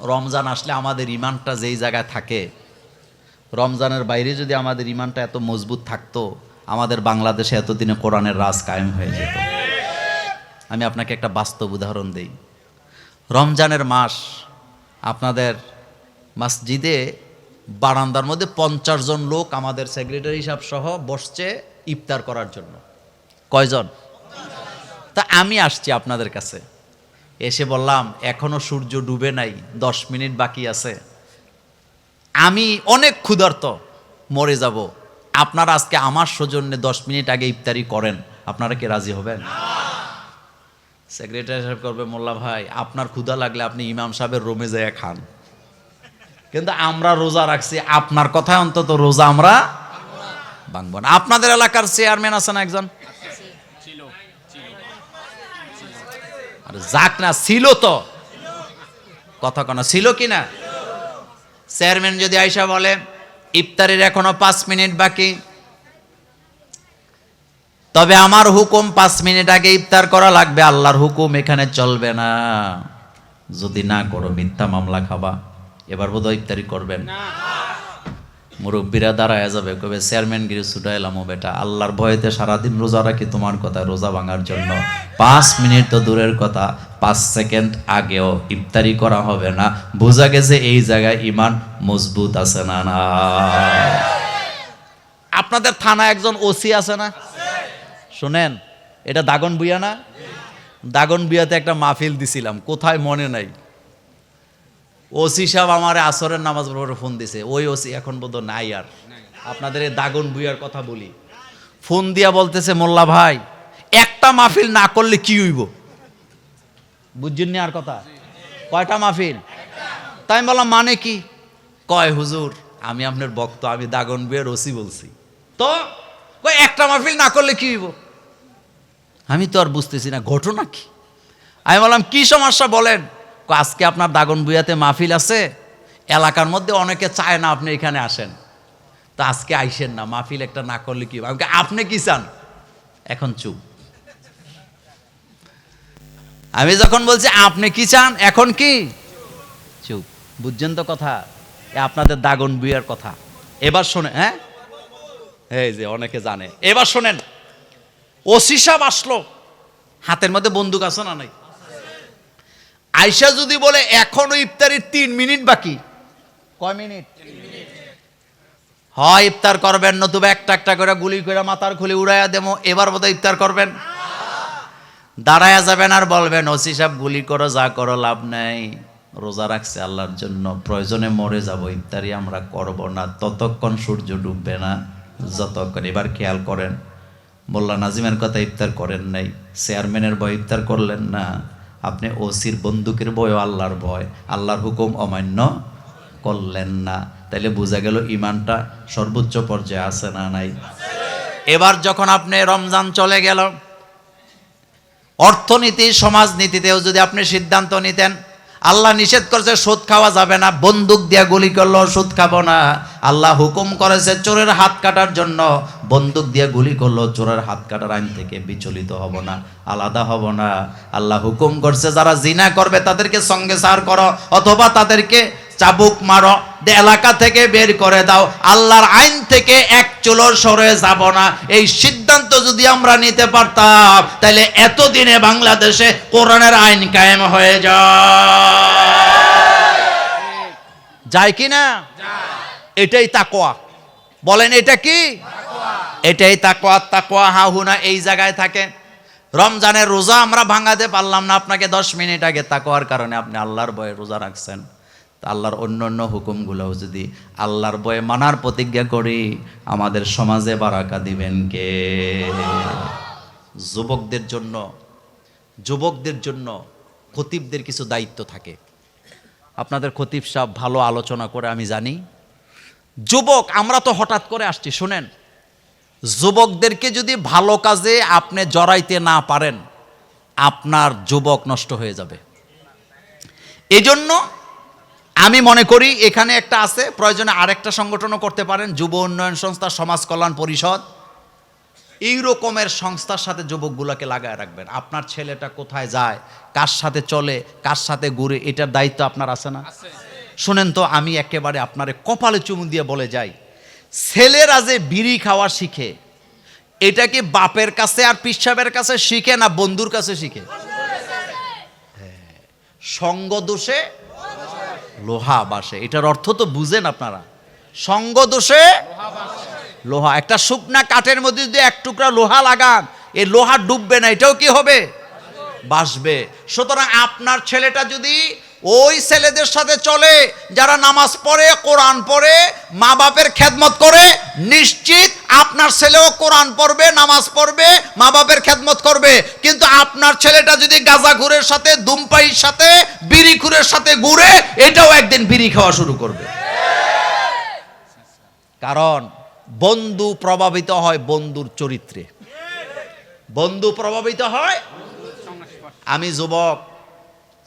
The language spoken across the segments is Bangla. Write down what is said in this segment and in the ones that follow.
রমজান আসলে আমাদের ইমানটা যেই জায়গায় থাকে, রমজানের বাইরে যদি আমাদের ইমানটা এত মজবুত থাকতো, আমাদের বাংলাদেশে এতদিনে কোরআনের রাজ কায়েম হয়ে যেত। আমি আপনাকে একটা বাস্তব উদাহরণ দেই। রমজানের মাস আপনাদের মসজিদে বারান্দার মধ্যে পঞ্চাশ জন লোক আমাদের সেক্রেটারি হিসাব সহ বসছে ইফতার করার জন্য। কয়জন? তা আমি আসছি আপনাদের কাছে। এসে বললাম, এখনও সূর্য ডুবে নাই, দশ মিনিট বাকি আছে। আমি অনেক ক্ষুধার্ত, মরে যাব। আপনারা আজকে আমার সৌজন্যে দশ মিনিট আগে ইফতারি করেন। আপনারা কি রাজি হবেন? সেক্রেটারি সাহেব করবে, মোল্লা ভাই, আপনার ক্ষুধা লাগলে আপনি ইমাম সাহেবের রোমে যায় খান। কিন্তু আমরা রোজা রাখছি, আপনার কথায় অন্তত রোজা আমরা ভাঙবো না। আপনাদের এলাকার চেয়ারম্যান আছে না একজন? যাক না, ছিল তো। কথা কনা, ছিল কি না? চেয়ারম্যান যদি আইসা বলে, ইফতারের এখনও পাঁচ মিনিট বাকি। তবে আমার হুকুম, পাঁচ মিনিট আগে ইফতার করা লাগবে। আল্লাহর হুকুম এখানে চলবে না। যদি না করো, মিথ্যা মামলা খাবা। এবার বোধ ইফতারি করবেন। মুরব্বীরা দাঁড়ায় যাবে কবে চেয়ারম্যান গিরি ছুটাইলাম ও বেটা, আল্লাহর ভয়েতে সারাদিন রোজা রাখি তোমার কথা, রোজা ভাঙার জন্য। পাঁচ মিনিট তো দূরের কথা, পাঁচ সেকেন্ড আগেও ইফতারি করা হবে না। বোঝা গেছে এই জায়গায় ইমান মজবুত আছে না না। আপনাদের থানা একজন ওসি আছে না? শোনেন, এটা দাগন বুয়া না? দাগন বিয়াতে একটা মাহফিল দিছিলাম, কোথায় মনে নাই? ওসি সাহেব আমার আসরের নামাজ পড়ে ফোন দিছে। ওই ওসি এখন বোধ নাই আর। আপনাদের দাগন বুইয়ার কথা বলি। ফোন দিয়া বলতেছে, মোল্লা ভাই, একটা মাহফিল না করলে কি হইব? বুঝছেন আর কথা? কয়টা মাহফিল? তাই বললাম মানে কি? কয়, হুজুর, আমি আপনার বক্ত আমি দাগন বুয়ের ওসি বলছি। তো একটা মাহফিল না করলে কি হইব? আমি তো আর বুঝতেছি না, ঘটনা কি? আমি বললাম, কি সমস্যা বলেন? আজকে আপনার দাগন বুয়াতে মাহফিল আছে, এলাকার মধ্যে অনেকে চায় না আপনি এখানে আসেন। তো আজকে আইসেন না, মাহফিল একটা না করলে কি? আপনি কি চান? এখন চুপ। আমি যখন বলছি, আপনি কি চান? এখন কি? চুপ। বুঝছেন তো কথা? আপনাদের দাগন বুয়ার কথা। এবার শোনে হ্যাঁ? এই যে অনেকে জানে। এবার শোনেন, ওসি সাহেব আসলো। হাতের মধ্যে বন্দুক আছে না নাই? আয়সা যদি বলে, এখনও ইফতারির তিন মিনিট বাকি। কয় মিনিট? হয়, ইফতার করবেন, নতুবা একটা একটা করে গুলি করে মাথার খুলে উড়াইয়া দেবো, এবার বোধহয় ইফতার করবেন। দাঁড়ায়া যাবেন আর বলবেন, ওসি সাহেব, গুলি করো, যা করো, লাভ নেই। রোজা রাখছে আল্লাহর জন্য, প্রয়োজনে মরে যাব, ইফতারি আমরা করব না। ততক্ষণ সূর্য ডুববে না। যতক্ষণ, এবার খেয়াল করেন। মোল্লা নাজিমের কথা ইফতার করেন নাই। চেয়ারম্যানের ভয় ইফতার করলেন না। আপনি ওসির বন্দুকের ভয় আল্লাহর ভয়। আল্লাহর হুকুম অমান্য করলেন না। তাইলে বোঝা গেল ইমানটা সর্বোচ্চ পর্যায়ে আছে না নাই। এবার যখন আপনি রমজান চলে গেল, অর্থনীতি, সমাজনীতিতেও যদি আপনি সিদ্ধান্ত নিতেন আল্লাহ নিষেধ করেছে, সুদ খাওয়া যাবে না, বন্দুক দিয়ে গুলি করল সুদ খাব না। আল্লাহ হুকুম করেছে চোরের হাত কাটার জন্য, বন্দুক দিয়ে গুলি করল চোরের হাত কাটার আইন থেকে বিচলিত হব না, আলাদা হব না। আল্লাহ হুকুম করছে, যারা জিনা করবে তাদেরকে সঙ্গে সার করো, অথবা তাদেরকে চাবুক মারো দে এলাকা থেকে বের করে দাও। আল্লাহর আইন থেকে এক চুলোর সরে যাব না। এই সিদ্ধান্ত যদি আমরা নিতে পারতাম তাহলে এতদিনে বাংলাদেশে কোরআনের আইন কায়েম হয়ে যায়। যায় কি না? এটাই তাকোয়া বলেন এটা কি? এটাই তাকোয়া তাকোয়া হা হুনা এই জায়গায় থাকে। রমজানের রোজা আমরা ভাঙাতে পারলাম না। আপনাকে দশ মিনিট আগে তাকোয়ার কারণে আপনি আল্লাহর ভয়ে রোজা রাখছেন। আল্লাহর অন্য অন্য হুকুমগুলোও যদি আল্লাহর বয়ে মানার প্রতিজ্ঞা করি, আমাদের সমাজে বারাকা দিবেন কে? যুবকদের জন্য যুবকদের জন্য খতিবদের কিছু দায়িত্ব থাকে। আপনাদের খতিব সাহেব ভালো আলোচনা করে আমি জানি। যুবক, আমরা তো হঠাৎ করে আসছি, শুনেন। যুবকদেরকে যদি ভালো কাজে আপনি জড়াইতে না পারেন, আপনার যুবক নষ্ট হয়ে যাবে। এজন্য আমি মনে করি এখানে একটা আছে প্রয়োজনে আরেকটা সংগঠনও করতে পারেন যুব উন্নয়ন সংস্থা সমাজ কল্যাণ পরিষদ। এই রকমের সংস্থার সাথে যুবকগুলোকে লাগায় রাখবেন। আপনার ছেলেটা কোথায় যায় কার সাথে চলে কার সাথে ঘুরে এটার দায়িত্ব আপনার আছে না? শোনেন তো আমি একেবারে আপনারে কপালে চুমু দিয়ে বলে যাই। ছেলেরা যে বিড়ি খাওয়া শিখে এটা কি বাপের কাছে আর পিসাবের কাছে শিখে না বন্ধুর কাছে শিখে? হ্যাঁ। সঙ্গ দোষে লোহা বাসে। এটার অর্থ তো বুঝেন আপনারা। সঙ্গ দোষে লোহা। একটা শুকনা কাঠের মধ্যে যদি এক টুকরা লোহা লাগান এই লোহা ডুববে না, এটাও কি হবে? বাসবে। সুতরাং আপনার ছেলেটা যদি ওই ছেলেদের সাথে চলে, যারা নামাজ পড়ে, কোরআন পড়ে মা বাপের খেদমত করে, নিশ্চিত আপনার ছেলেও কোরআন পড়বে, নামাজ পড়বে মা বাপের খেদমত করবে। কিন্তু আপনার ছেলেটা যদি গাজা ঘুরের সাথে দুমপাইয়ের সাথে, বিড়ি খুরের সাথে ঘুরে, এটাও একদিন বিড়ি খাওয়া শুরু করবে। কারণ বন্ধু প্রভাবিত হয় বন্ধুর চরিত্রে। বন্ধু প্রভাবিত হয়, আমি যুবক,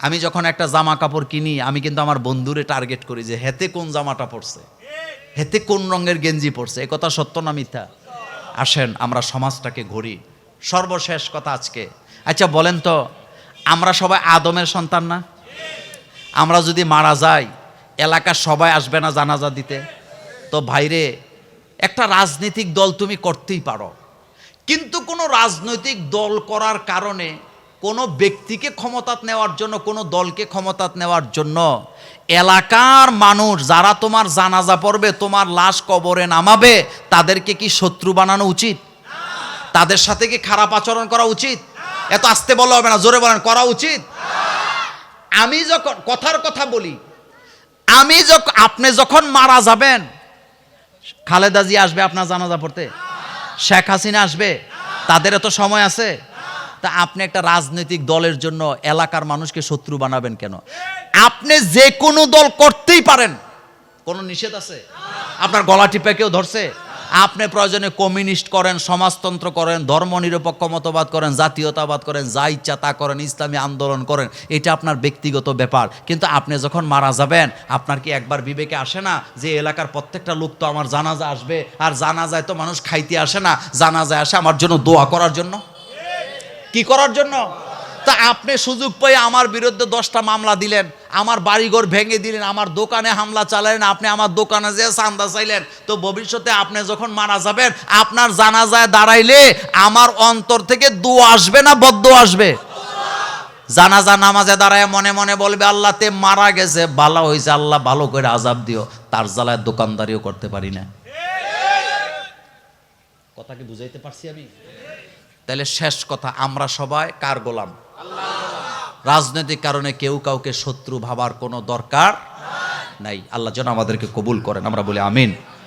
আমি যখন একটা জামা কাপড় কিনি, আমি কিন্তু আমার বন্ধুরে টার্গেট করি যে, হেতে কোন জামাটা পড়ছে হেতে কোন রঙের গেঞ্জি পড়ছে এ কথা সত্য না মিথ্যা? আসেন, আমরা সমাজটাকে ঘুরি। সর্বশেষ কথা আজকে। আচ্ছা বলেন তো, আমরা সবাই আদমের সন্তান না? আমরা যদি মারা যাই, এলাকার সবাই আসবে না জানাজা দিতে? তো ভাইরে, একটা রাজনৈতিক দল তুমি করতেই পারো। কিন্তু কোনো রাজনৈতিক দল করার কারণে কোনো ব্যক্তিকে ক্ষমতাত নেওয়ার জন্য, কোনো দলকে ক্ষমতাত নেওয়ার জন্য এলাকার মানুষ যারা তোমার জানাজা পড়বে, তোমার লাশ কবরে নামাবে, তাদেরকে কি শত্রু বানানো উচিত? তাদের সাথে কি খারাপ আচরণ করা উচিত? এত আসতে বলা হবে না, জোরে বলেন, করা উচিত? আমি যখন, কথার কথা বলি, আমি যখন আপনি যখন মারা যাবেন, খালেদা জি আসবে আপনার জানাজা পড়তে? শেখ হাসিনা আসবে? তাদের এত সময় আছে? তা আপনি একটা রাজনৈতিক দলের জন্য এলাকার মানুষকে শত্রু বানাবেন কেন? আপনি যে কোনো দল করতেই পারেন। কোনো নিষেধ আছে? আপনার গলা টিপে কেউ ধরছে? আপনি প্রয়োজনে কমিউনিস্ট করেন, সমাজতন্ত্র করেন ধর্মনিরপেক্ষ মতবাদ করেন, জাতীয়তাবাদ করেন, যা ইচ্ছা তা করেন, ইসলামী আন্দোলন করেন, এটা আপনার ব্যক্তিগত ব্যাপার। কিন্তু আপনি যখন মারা যাবেন, আপনার কি একবার বিবেকে আসে না যে এলাকার প্রত্যেকটা লোক তো আমার জানাজা আসবে, আর জানাজায় তো মানুষ খাইতে আসে না, জানাজায় আসে আমার জন্য দোয়া করার জন্য? কি করার জন্য? তা আপনি সুযোগ পেয়ে আমার বিরুদ্ধে দশটা মামলা দিলেন, আমার বাড়িঘর ভেঙে দিলেন, আমার দোকানে হামলা চালালেন, আপনি আমার দোকানে যে চান্দা চাইলেন। তো ভবিষ্যতে আপনি যখন মারা যাবেন, আপনার জানাজায় দাঁড়াইলে আমার অন্তর থেকে দু আসবে না বদ্ধ আসবে? জানাজা নামাজে দাঁড়ায় মনে মনে বলবে, আল্লাহ, তে মারা গেছে ভালো হয়েছে আল্লাহ ভালো করে আজাব দিও। তার জ্বালায় দোকানদারিও করতে পারি না। কথা কি বুঝাইতে পারছি আমি? তাহলে শেষ কথা, আমরা সবাই কার গোলাম? রাজনৈতিক কারণে কেউ কাউকে শত্রু ভাবার কোনো দরকার নাই। আল্লাহ যেন আমাদেরকে কবুল করেন, আমরা বলি আমিন।